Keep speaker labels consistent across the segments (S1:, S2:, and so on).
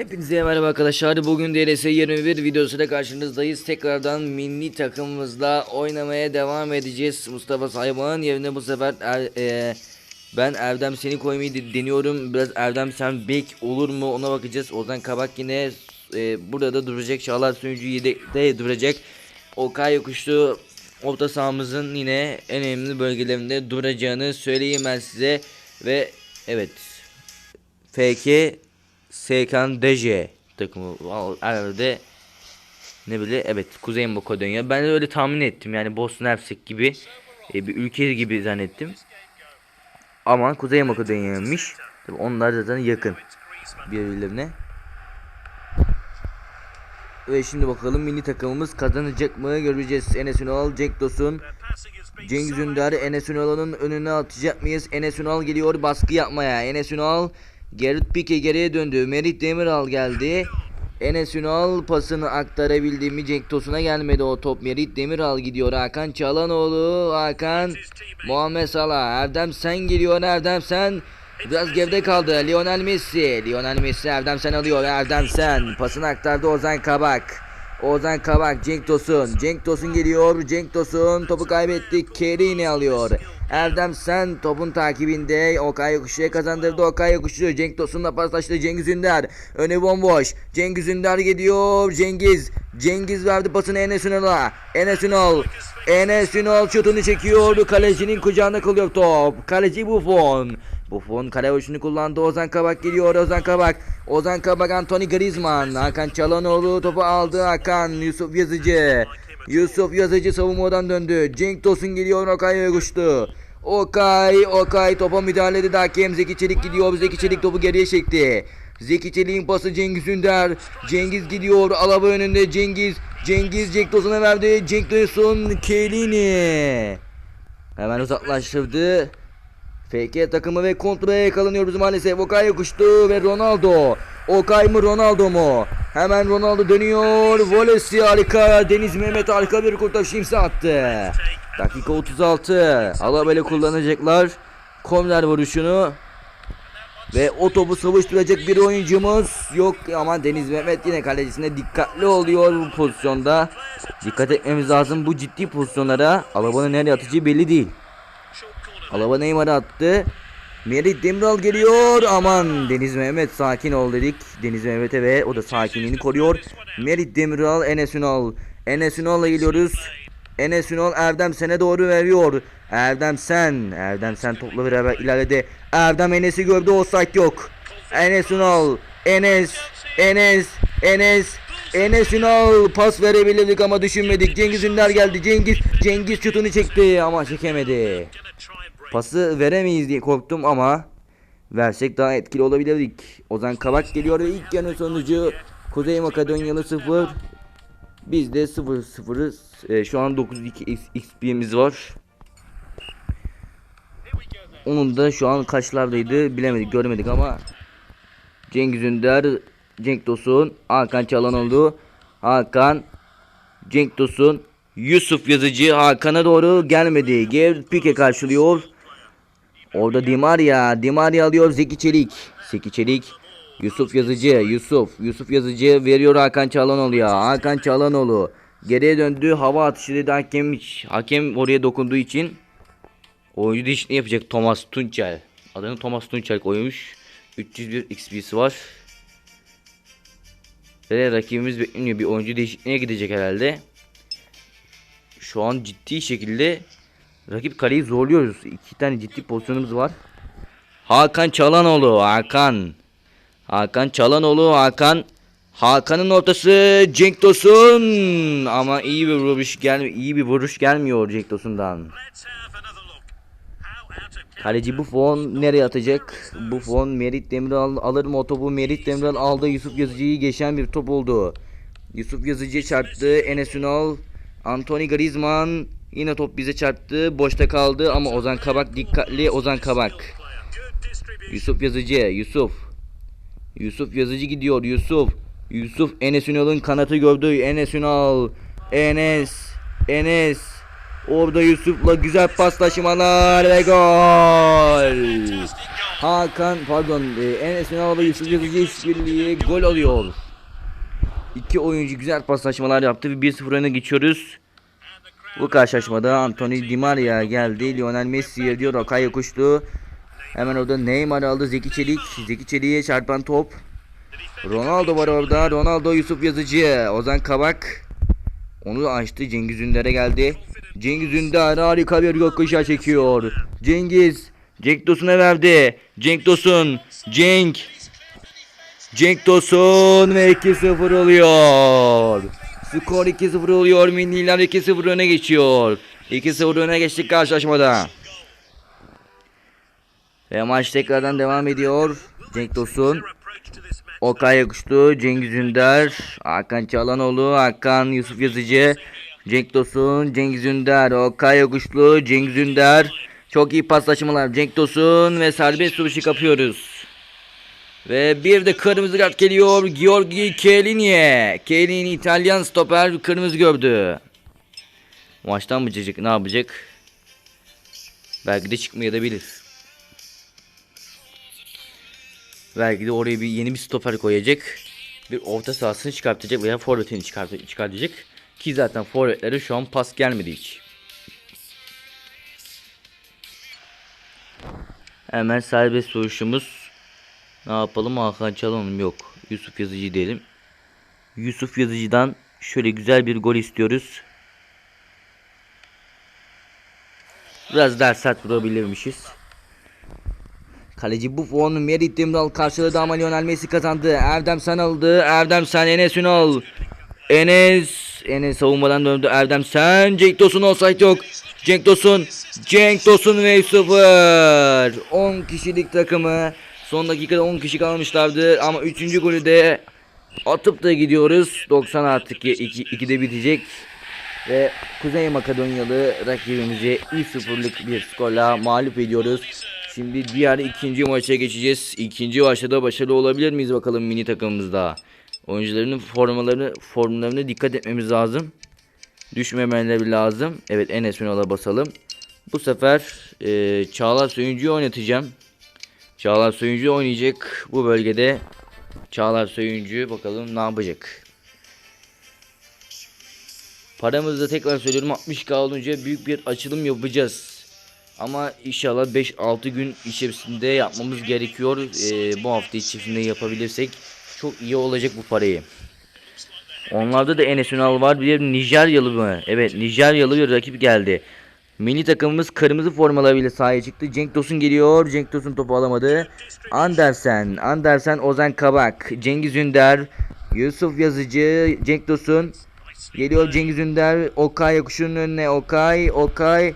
S1: Hepinize merhaba arkadaşlar. Bugün DLS 21 videosuyla karşınızdayız. Tekrardan milli takımımızla oynamaya devam edeceğiz. Mustafa Sayman'ın yerine bu sefer er, e, ben Erdem seni koymayı de- deniyorum. Biraz Erdem sen bek olur mu ona bakacağız. Ozan Kabak yine e, burada duracak. Çağlar Suyuncu yedekte duracak. Okay Yokuşlu orta sahamızın yine en önemli bölgelerinde duracağını söyleyeyim ben size. Ve evet FK Sekan Deje takımı. Herhalde ne bile evet Kuzey Makedonya. Ben de öyle tahmin ettim. Yani Bosna Hersek gibi e, bir ülke gibi zannettim. Ama Kuzey Makedonya'ymış. Tabii onlar zaten yakın birbirlerine. Ve şimdi bakalım milli takımımız kazanacak mı? Göreceğiz. Enes Ünal, Cenk Tosun Cengiz Ünder Enes Ünal'ın önüne atacak mıyız? Enes Ünal geliyor baskı yapmaya. Enes Ünal Gerrit Pique geriye döndü. Merit Demiral geldi. Enes Ünal pasını aktarabildi mi? Cenk Tosun'a gelmedi o top. Merit Demiral gidiyor. Hakan Çalanoğlu. Hakan Muhammed Salah. Erdem Sen geliyor. Erdem Sen biraz geride kaldı. Lionel Messi. Lionel Messi Erdem Sen alıyor. Erdem Sen pasını aktardı Ozan Kabak. Ozan Kabak, Cenk Tosun. Cenk Tosun geliyor. Cenk Tosun topu kaybetti. Kerini alıyor. Erdem Sen topun takibinde. Okay Yokuşu'ya kazandırdı. Okay Yokuşu. Cenk Tosun'la paslaştı. Cengiz Ünder. Önü bomboş. Cengiz Ünder gidiyor. Cengiz. Cengiz verdi pasını Enes Ünal'a. Enes Ünal. Enes Ünal şutunu çekiyor. Kalecinin kucağında kalıyor top. Kaleci Buffon. Buffon kale uçunu kullandı. Ozan Kabak geliyor. Ozan Kabak. Ozan Kabak Anthony Griezmann. Hakan Çalanoğlu topu aldı. Hakan Yusuf Yazıcı. Yusuf Yazıcı savunmadan döndü. Cenk Tosun geliyor. Okay koştu. Okay, Okay topa müdahale edildi. Hakem Zeki Çelik gidiyor. Zeki Çelik topu geriye çekti. Zeki Çelik'in pası Cengiz Ünder. Cengiz gidiyor. Alaba önünde Cengiz. Cengiz Cenk Tosun'a verdi. Cenk Tosun Kelini. Hemen uzaklaştırdı. FK takımı ve kontraya yakalanıyoruz maalesef. Okay yokuştu ve Ronaldo. Okay mı Ronaldo mu? Hemen Ronaldo dönüyor. Volesi harika. Deniz Mehmet harika bir kurtarış imza attı. Dakika 36. Alabele kullanacaklar. Korner vuruşunu. Ve o topu savuşturacak bir oyuncumuz yok ama Deniz Mehmet yine kalecisine dikkatli oluyor bu pozisyonda. Dikkat etmemiz lazım bu ciddi pozisyonlara. Alabanın nereye atacağı belli değil. Alaba Neymar'a attı. Merit Demiral geliyor. Aman Deniz Mehmet sakin ol dedik. Deniz Mehmet'e ve o da sakinliğini koruyor. Merit Demiral Enes Ünal. Enes Ünal'la geliyoruz. Enes Ünal Erdem Sen'e doğru veriyor. Erdem Sen. Erdem Sen topla beraber ilerledi. Erdem Enes'i gördü. Offside yok. Enes Ünal. Enes. Enes. Enes. Enes Ünal pas verebilirdik ama düşünmedik. Cengiz Ünder geldi. Cengiz Cengiz şutunu çekti ama çekemedi. Pası veremeyiz diye korktum ama versek daha etkili olabilirdik. Ozan Kabak geliyor ve ilk yarının sonucu Kuzey Makedonyalı 0. Biz de 0 0'ız. Ee, şu an 9-2 XP'miz var. Onun da şu an kaçlardaydı bilemedik göremedik ama Cengiz Ünder, Cenk Tosun, Hakan Çalhanoğlu, Hakan, Cenk Tosun, Yusuf Yazıcı Hakan'a doğru gelmedi. Gerrit Pique karşılıyor. Orada Di Maria, Di Maria alıyor Zeki Çelik. Zeki Çelik, Yusuf Yazıcı, Yusuf, Yusuf Yazıcı veriyor Hakan Çalhanoğlu'ya. Hakan Çalhanoğlu geriye döndü. Hava atışı dedi hakem, hakem oraya dokunduğu için oyuncu değişikliği yapacak Thomas Tunçel. Adını Thomas Tunçel koymuş. 301 XP'si var. Ve rakibimiz bekleniyor. Bir oyuncu değişikliğine gidecek herhalde. Şu an ciddi şekilde rakip kaleyi zorluyoruz. İki tane ciddi pozisyonumuz var. Hakan Çalanoğlu. Hakan. Hakan Çalanoğlu. Hakan. Hakan'ın ortası Cenk Tosun ama iyi bir vuruş gel iyi bir vuruş gelmiyor Cenk Tosun'dan. Kaleci Buffon nereye atacak? Buffon Merit Demiral alır mı o topu? Merit Demiral aldı. Yusuf Yazıcı'yı geçen bir top oldu. Yusuf Yazıcı çarptı. Enes Ünal, Anthony Griezmann yine top bize çarptı. Boşta kaldı ama Ozan Kabak dikkatli. Ozan Kabak. Yusuf Yazıcı, Yusuf. Yusuf Yazıcı gidiyor. Yusuf. Yusuf Enes Ünal'ın kanatı gördü. Enes Ünal. Enes. Enes. Orada Yusuf'la güzel paslaşmalar ve gol. Hakan pardon e, Enes Ünal ve Yusuf Yazıcı işbirliği gol alıyor. İki oyuncu güzel paslaşmalar yaptı ve 1-0 öne geçiyoruz. Bu karşılaşmada Anthony Di Maria geldi. Lionel Messi diyor Okay yokuştu. Hemen orada Neymar aldı. Zeki Çelik. Zeki Çelik'e çarpan top. Ronaldo var orada. Ronaldo Yusuf Yazıcı. Ozan Kabak. Onu açtı. Cengiz Ünder'e geldi. Cengiz Ünder harika bir gökkuşağı çekiyor. Cengiz. Cenk Tosun'a verdi. Cenk Tosun. Cenk. Cenk Tosun ve 2-0 oluyor. Skor 2-0 oluyor. Milliler 2-0 öne geçiyor. 2-0 öne geçtik karşılaşmada. Ve maç tekrardan devam ediyor. Cenk Tosun. Okay Yakuştu, Cengiz Ünder, Hakan Çalanoğlu, Hakan Yusuf Yazıcı, Cenk Tosun, Cengiz Ünder, Okay Yakuşlu, Cengiz Ünder. Çok iyi paslaşmalar. Cenk Tosun ve serbest vuruşu kapıyoruz. Ve bir de kırmızı kart geliyor. Giorgi Chiellini. Chiellini İtalyan stoper kırmızı gördü. Maçtan mı çıkacak? Ne yapacak? Belki de çıkmayabilir. Belki de oraya bir yeni bir stoper koyacak. Bir orta sahasını çıkartacak veya forvetini çıkart çıkartacak. Ki zaten forvetlere şu an pas gelmedi hiç. Hemen serbest vuruşumuz. Ne yapalım? Hakan Çalanım yok. Yusuf Yazıcı diyelim. Yusuf Yazıcı'dan şöyle güzel bir gol istiyoruz. Biraz daha sert vurabilirmişiz. Kaleci Buffon, Merit Demiral karşıladı ama Lionel Messi kazandı. Erdem Sen aldı. Erdem Sen, Enes Ünal. Enes, Enes savunmadan döndü. Erdem Sen, Cenk Tosun offside yok. Cenk Tosun, Cenk Tosun ve 0. 10 kişilik takımı. Son dakikada 10 kişi kalmışlardı ama 3. golü de atıp da gidiyoruz. 90 artık 2'de bitecek. Ve Kuzey Makedonyalı rakibimizi 3-0'lık bir skorla mağlup ediyoruz. Şimdi diğer ikinci maça geçeceğiz. İkinci maçta da başarılı olabilir miyiz bakalım mini takımımızda. Oyuncuların formalarını formlarına dikkat etmemiz lazım. Düşmemeleri lazım. Evet Enes Ünal'a basalım. Bu sefer e, Çağlar Söyüncü'yü oynatacağım. Çağlar Söyüncü oynayacak bu bölgede. Çağlar Söyüncü bakalım ne yapacak. Paramızda tekrar söylüyorum 60k olunca büyük bir açılım yapacağız. Ama inşallah 5-6 gün içerisinde yapmamız gerekiyor. Ee, bu hafta içerisinde yapabilirsek çok iyi olacak bu parayı. Onlarda da Enes Ünal var. Bir Nijeryalı mı? Evet Nijeryalı bir rakip geldi. Milli takımımız kırmızı formalarıyla sahaya çıktı. Cenk Tosun geliyor. Cenk Tosun topu alamadı. Andersen, Andersen Ozan Kabak, Cengiz Ünder, Yusuf Yazıcı, Cenk Tosun. Geliyor Cengiz Ünder. Okay yakışının önüne. Okay, Okay.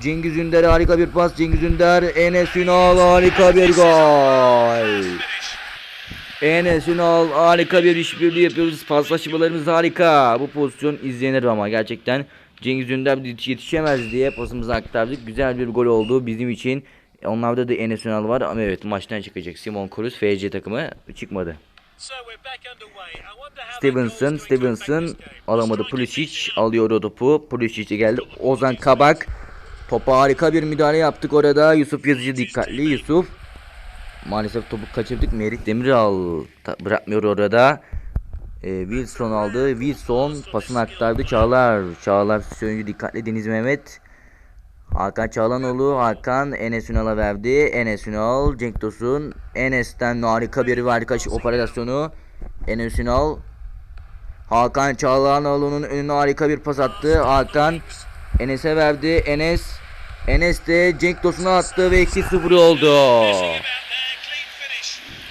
S1: Cengiz Ünder harika bir pas. Cengiz Ünder. Enes Ünal harika bir gol. Enes Ünal harika bir işbirliği yapıyoruz. Paslaşmalarımız harika. Bu pozisyon izlenir ama gerçekten Cengiz Ünder yetişemez diye pasımızı aktardık. Güzel bir gol oldu bizim için. Onlarda da Enes Ünal var ama evet maçtan çıkacak. Simon Kruz FC takımı çıkmadı. Stevenson, Stevenson alamadı. Pulisic alıyor o topu. Pulisic geldi. Ozan Kabak. Topa harika bir müdahale yaptık orada. Yusuf Yazıcı dikkatli. Yusuf. Maalesef topu kaçırdık. Merit Demiral bırakmıyor orada. Ee, Wilson aldı. Wilson pasını aktardı. Çağlar. Çağlar Söyüncü dikkatli. Deniz Mehmet. Hakan Çağlanoğlu. Hakan Enes Ünal'a verdi. Enes Ünal. Cenk Tosun. Enes'ten harika bir harika operasyonu. Enes Ünal. Hakan Çağlanoğlu'nun önüne harika bir pas attı. Hakan Enes'e verdi. Enes Enes de Cenk Tosun'a attı ve 2-0 oldu.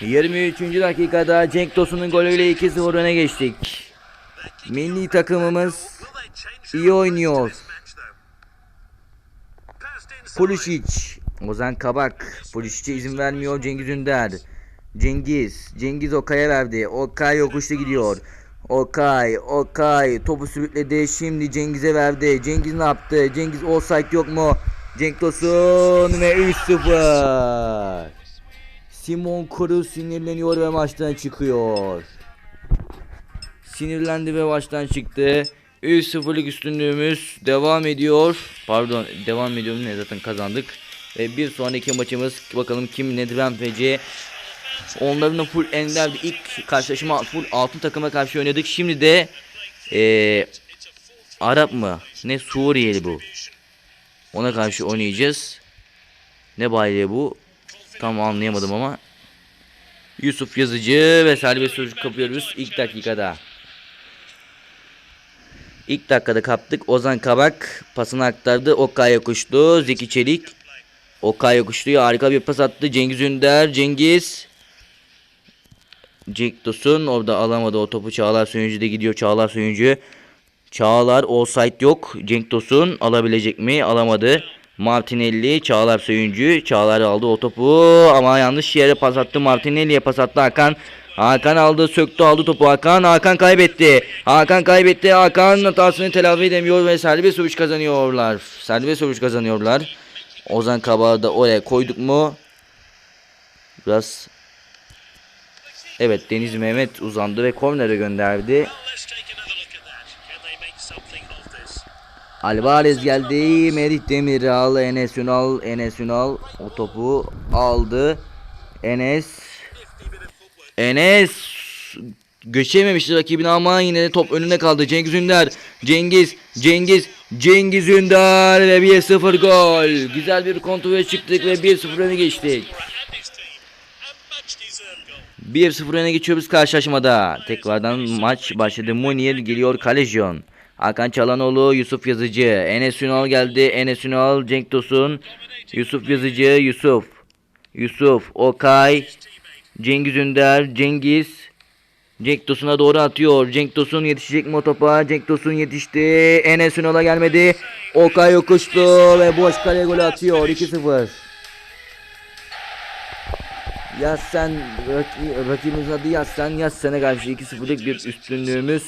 S1: 23. dakikada Cenk Tosun'un golüyle 2-0 öne geçtik. Milli takımımız iyi oynuyor. Pulisic, Ozan Kabak, Pulisic'e izin vermiyor Cengiz Ünder. Cengiz, Cengiz Okay'a verdi. Okay yokuşta gidiyor. Okay, Okay topu sürükledi. Şimdi Cengiz'e verdi. Cengiz ne yaptı? Cengiz offside yok mu? Cenk Tosun ve 3-0. Simon Kruz sinirleniyor ve maçtan çıkıyor. Sinirlendi ve maçtan çıktı. 3-0'lık üstünlüğümüz devam ediyor. Pardon devam ediyor ne zaten kazandık. Ve bir sonraki maçımız bakalım kim Nedved FC. Onların da full enderdi. İlk karşılaşma full altın takıma karşı oynadık. Şimdi de eee Arap mı? Ne Suriyeli bu? Ona karşı oynayacağız. Ne bayrağı bu? Tam anlayamadım ama. Yusuf Yazıcı ve serbest çocuk kapıyoruz ilk dakikada. İlk dakikada kaptık. Ozan Kabak pasını aktardı. Okay yokuştu. Zeki Çelik. Okay yokuştu. Harika bir pas attı. Cengiz Ünder. Cengiz. Cenk Tosun orada alamadı o topu. Çağlar Söyüncü de gidiyor. Çağlar Söyüncü. Çağlar offside yok. Cenk Tosun alabilecek mi? Alamadı. Martinelli, Çağlar Söyüncü. Çağlar aldı o topu ama yanlış yere pas attı. Martinelli'ye pas attı Hakan. Hakan aldı, söktü aldı topu Hakan. Hakan kaybetti. Hakan kaybetti. Hakan hatasını telafi edemiyor ve serbest vuruş kazanıyorlar. Serbest vuruş kazanıyorlar. Ozan Kabak'ı da oraya koyduk mu? Biraz Evet Deniz Mehmet uzandı ve kornere gönderdi. Alvarez geldi. Merih Demiral, Enes Ünal, Enes Ünal o topu aldı. Enes Enes göçememişti rakibini ama yine de top önünde kaldı. Cengiz Ünder, Cengiz, Cengiz, Cengiz Ünder ve 1-0 gol. Güzel bir kontrole çıktık ve 1-0 öne geçtik.
S2: And his team. A much deserved goal.
S1: 1-0 öne geçiyoruz karşılaşmada. Tekrardan maç başladı. Munir geliyor Kalejon. Hakan Çalanoğlu, Yusuf Yazıcı. Enes Ünal geldi. Enes Ünal, Cenk Tosun. Yusuf Yazıcı, Yusuf. Yusuf, Okay. Cengiz Ünder, Cengiz. Cenk Tosun'a doğru atıyor. Cenk Tosun yetişecek mi o topa? Cenk Tosun yetişti. Enes Ünal'a gelmedi. Okay yokuştu ve boş kale golü atıyor. 2-0. Yassen raki, rakibimiz adı Yassen Yassen'e karşı 2-0'lık bir üstünlüğümüz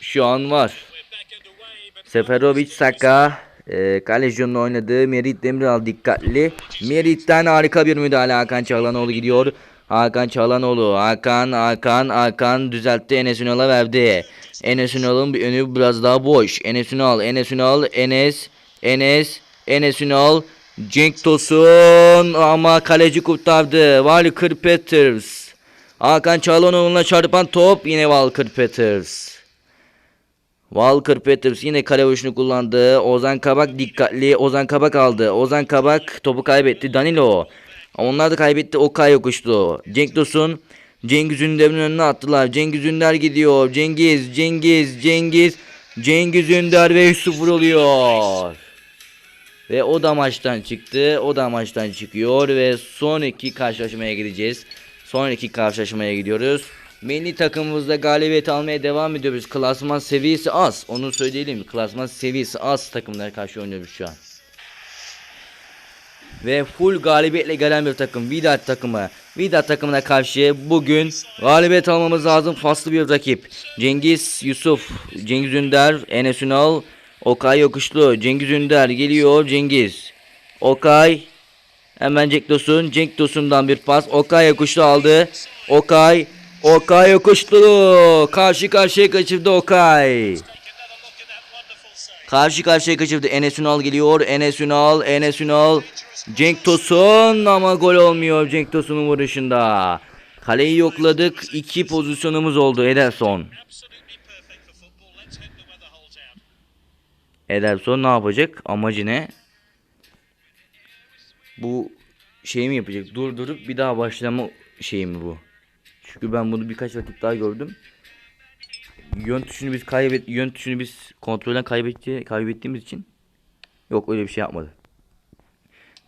S1: şu an var. Seferovic Saka e, Kalejion'un oynadığı Merit Demiral dikkatli. Merit'ten harika bir müdahale Hakan Çağlanoğlu gidiyor. Hakan Çağlanoğlu Hakan Hakan Hakan düzeltti Enes Ünal'a verdi. Enes Ünal'ın bir önü biraz daha boş. Enes Ünal Enes Ünal Enes Enes Enes Ünal Cenk Tosun ama kaleci kurtardı. Walker Peters. Hakan Çağlanoğlu'na çarpan top yine Walker Peters. Walker Peters yine kale vuruşunu kullandı. Ozan Kabak dikkatli. Ozan Kabak aldı. Ozan Kabak topu kaybetti. Danilo. Onlar da kaybetti. Okay yokuştu. Cenk Tosun. Cengiz Ünder'in önüne attılar. Cengiz Ünder gidiyor. Cengiz, Cengiz, Cengiz. Cengiz Ünder ve 3-0 oluyor. Ve o da maçtan çıktı. O da maçtan çıkıyor ve son iki karşılaşmaya gideceğiz. Son iki karşılaşmaya gidiyoruz. Milli takımımızda galibiyet almaya devam ediyoruz. Klasman seviyesi az. Onu söyleyelim. Klasman seviyesi az takımlara karşı oynuyoruz şu an. Ve full galibiyetle gelen bir takım. Vidat takımı. Vidat takımına karşı bugün galibiyet almamız lazım. Faslı bir rakip. Cengiz Yusuf. Cengiz Ünder. Enes Ünal. Okay Yokuşlu. Cengiz Ünder geliyor. Cengiz. Okay. Hemen Cenk Tosun. Cenk Tosun'dan bir pas. Okay Yokuşlu aldı. Okay. Okay Yokuşlu. Karşı karşıya kaçırdı Okay. Karşı karşıya kaçırdı. Enes Ünal geliyor. Enes Ünal. Enes Ünal. Cenk Tosun ama gol olmuyor Cenk Tosun'un vuruşunda. Kaleyi yokladık. İki pozisyonumuz oldu Ederson. Ederson ne yapacak? Amacı ne? Bu şey mi yapacak? Durdurup bir daha başlama şeyi mi bu? Çünkü ben bunu birkaç vakit daha gördüm. Yön tuşunu biz kaybet yön tuşunu biz kontrolden kaybetti kaybettiğimiz için yok öyle bir şey yapmadı.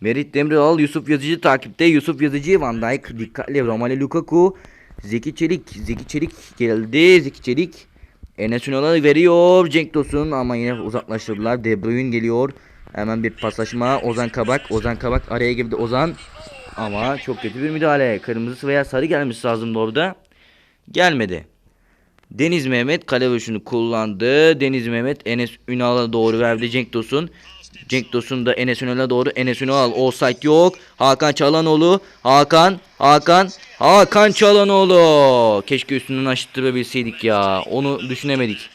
S1: Merit Demiral, Yusuf Yazıcı takipte. Yusuf Yazıcı, Van Dijk dikkatli. Romelu Lukaku, Zeki Çelik, Zeki Çelik geldi. Zeki Çelik Enes Ünal'a veriyor. Cenk Tosun ama yine uzaklaştırdılar. De Bruyne geliyor. Hemen bir paslaşma. Ozan Kabak, Ozan Kabak araya girdi. Ozan ama çok kötü bir müdahale. Kırmızı veya sarı gelmiş lazımdı orada. Gelmedi. Deniz Mehmet kale vuruşunu kullandı. Deniz Mehmet Enes Ünal'a doğru verdi Cenk Tosun. Cenk Tosun da Enes Ünal'a doğru. Enes Ünal offside yok. Hakan Çalanoğlu. Hakan. Hakan. Hakan Çalanoğlu. Keşke üstünden açtırabilseydik ya. Onu düşünemedik.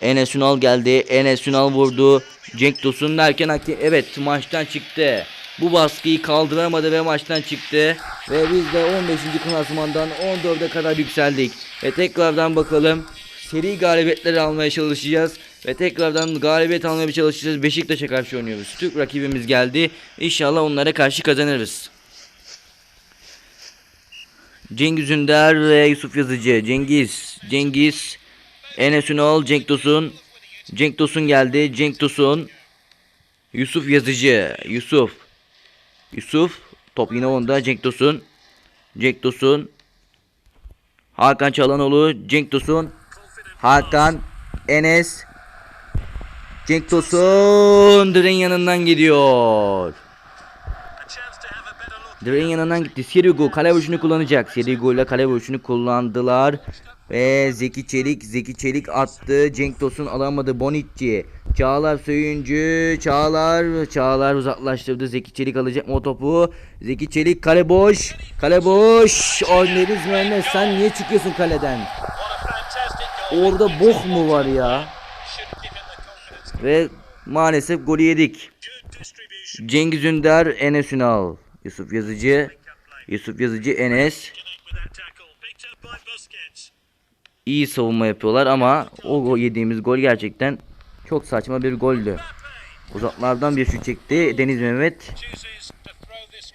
S1: Enes Ünal geldi. Enes Ünal vurdu. Cenk Tosun derken evet maçtan çıktı. Bu baskıyı kaldıramadı ve maçtan çıktı. Ve biz de 15. klasmandan 14'e kadar yükseldik. Ve tekrardan bakalım seri galibiyetleri almaya çalışacağız. Ve tekrardan galibiyet almaya çalışacağız. Beşiktaş'a karşı oynuyoruz. Türk rakibimiz geldi. İnşallah onlara karşı kazanırız. Cengiz Ünder ve Yusuf Yazıcı. Cengiz. Cengiz. Enes Ünal. Cenk Tosun. Cenk Tosun geldi. Cenk Tosun. Yusuf Yazıcı. Yusuf. Yusuf. Top yine onda. Cenk Tosun. Cenk Tosun. Hakan Çalanoğlu. Cenk Tosun. Hakan. Enes. Cenk Tosun. Direğin yanından gidiyor. Direğin yanından gitti. Sirigu kale vuruşunu kullanacak. Sirigu ile kale vuruşunu kullandılar. Ve Zeki Çelik, Zeki Çelik attı. Cenk Tosun alamadı. Bonicci. Çağlar Söyüncü. Çağlar. Çağlar uzaklaştırdı. Zeki Çelik alacak mı o topu? Zeki Çelik kale boş. Kale boş. Orneliz Mühendis sen niye çıkıyorsun kaleden? Orada bok mu var ya? Ve maalesef golü yedik. Cengiz Ünder, Enes Ünal. Yusuf Yazıcı. Yusuf Yazıcı, Enes. İyi savunma yapıyorlar ama o yediğimiz gol gerçekten çok saçma bir goldü. Uzaklardan bir şut çekti Deniz Mehmet.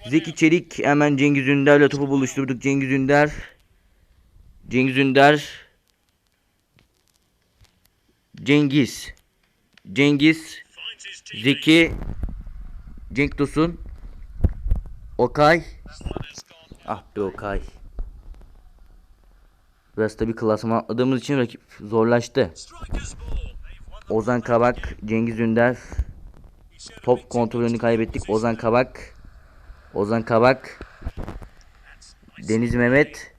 S1: Zeki Çelik hemen Cengiz Ünder'le topu buluşturduk. Cengiz Ünder. Cengiz Ünder. Cengiz. Cengiz. Zeki. Cenk Tosun. Okay. Ah be Okay. Biraz tabii klasman atladığımız için rakip zorlaştı. Ozan Kabak, Cengiz Ünder. Top kontrolünü kaybettik. Ozan Kabak. Ozan Kabak. Deniz Mehmet.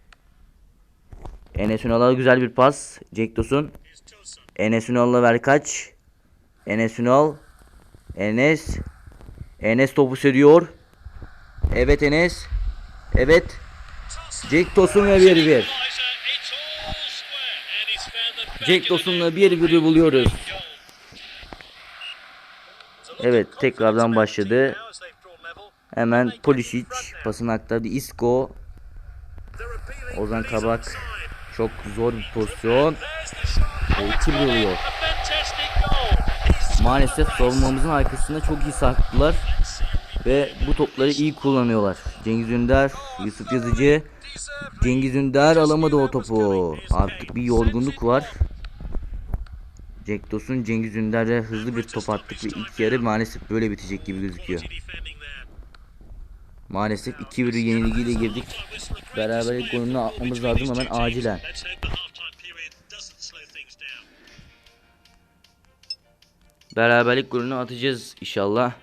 S1: Enes Ünal'a güzel bir pas.
S2: Here's Tosun.
S1: Enes Ünal'la ver kaç. Enes Ünal. Enes. Enes topu sürüyor. Evet Enes. Evet. Cenk Tosun ve 1-1.
S2: Equaliser. It's all square. And he's found the
S1: Cenk
S2: back of the
S1: Tosun'la 1-1'i buluyoruz. Evet tekrardan başladı. Hemen Pulisic pasını aktardı. Isco. Ozan Kabak. Çok zor bir pozisyon.
S2: There's the shot.
S1: O iki vuruyor.
S2: A fantastic goal. He's
S1: Maalesef savunmamızın arkasında çok iyi saklılar. Ve bu topları iyi kullanıyorlar. Cengiz Ünder, Yusuf Yazıcı. Cengiz Ünder alamadı o topu. Artık bir yorgunluk var. Cenk Tosun, Cengiz Ünder'e hızlı bir top attık ve ilk yarı maalesef böyle bitecek gibi gözüküyor. Maalesef 2-1 yenilgiyle girdik. Beraberlik golünü atmamız lazım hemen acilen. Beraberlik golünü atacağız inşallah.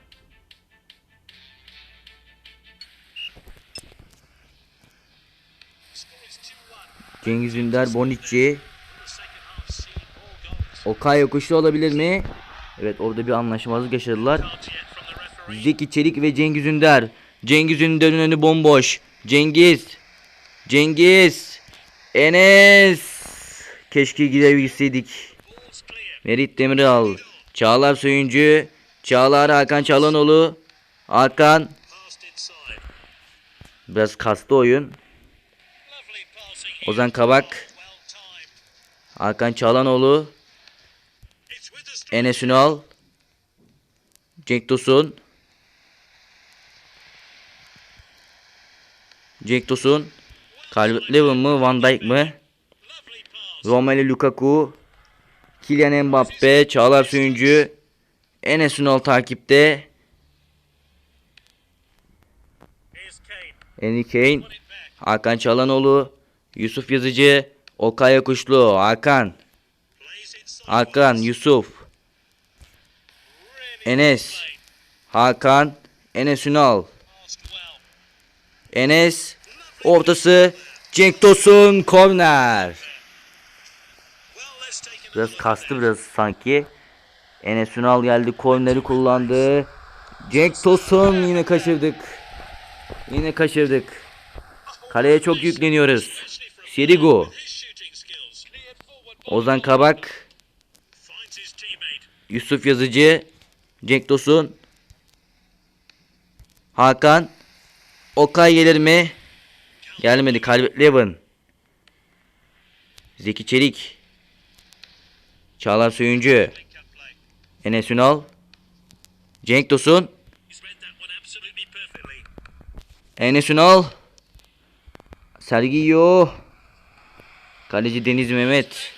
S2: Score is 2-1.
S1: Cengiz Ünder, Bonicci. Okay yokuşlu olabilir mi? Evet orada bir anlaşmazlık yaşadılar. Zeki Çelik ve Cengiz Ünder. Cengiz Ünder'in önü bomboş. Cengiz. Cengiz. Enes. Keşke gidebilseydik. Merit Demiral. Çağlar Söyüncü. Çağlar Hakan Çalanoğlu. Hakan. Biraz kastı oyun. Ozan Kabak. Hakan Çalanoğlu. Enes Ünal. Cenk Tosun. Cenk Tosun. Calvert Lewin mı? Van Dijk mı? Romelu Lukaku. Kylian Mbappe. Çağlar Söyüncü. Enes Ünal takipte. Henry Kane. Hakan Çalanoğlu. Yusuf Yazıcı. Okay Kuşlu. Hakan. Hakan. Yusuf. Enes. Hakan. Enes Ünal. Enes ortası Cenk Tosun korner. Biraz kastı biraz sanki. Enes Ünal geldi korneri kullandı. Cenk Tosun yine kaçırdık. Yine kaçırdık. Kaleye çok yükleniyoruz. Sirigu. Ozan Kabak. Yusuf Yazıcı. Cenk Tosun. Hakan. Okay gelir mi? Gelmedi. Calvert Lewin. Zeki Çelik. Çağlar Söyüncü. Enes Ünal. Cenk Tosun. Enes Ünal. Sergio. Kaleci Deniz Mehmet.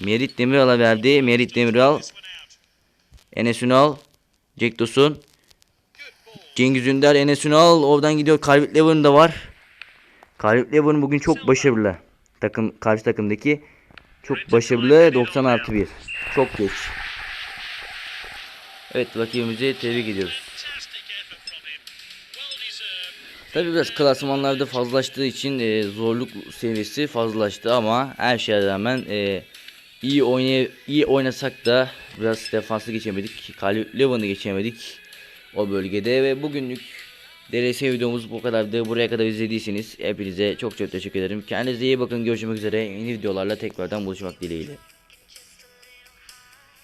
S1: Merit Demiral'a verdi. Merit Demiral. Enes Ünal.
S2: Good ball.
S1: Cengiz Ünder, Enes Ünal. Oradan gidiyor. Calvert Lewin de var. Calvert Lewin bugün çok başarılı. Takım karşı takımdaki çok başarılı 90 artı 1. Çok geç. Evet rakibimizi tebrik ediyoruz. Tabi biraz klasmanlarda fazlaştığı için e, zorluk seviyesi fazlaştı ama her şeye rağmen e, iyi oynay iyi oynasak da biraz defansı geçemedik. Calvert Lewin'i geçemedik o bölgede ve bugünlük DRS videomuz bu kadardı. Buraya kadar izlediyseniz hepinize çok çok teşekkür ederim. Kendinize iyi bakın. Görüşmek üzere. Yeni videolarla tekrardan buluşmak dileğiyle.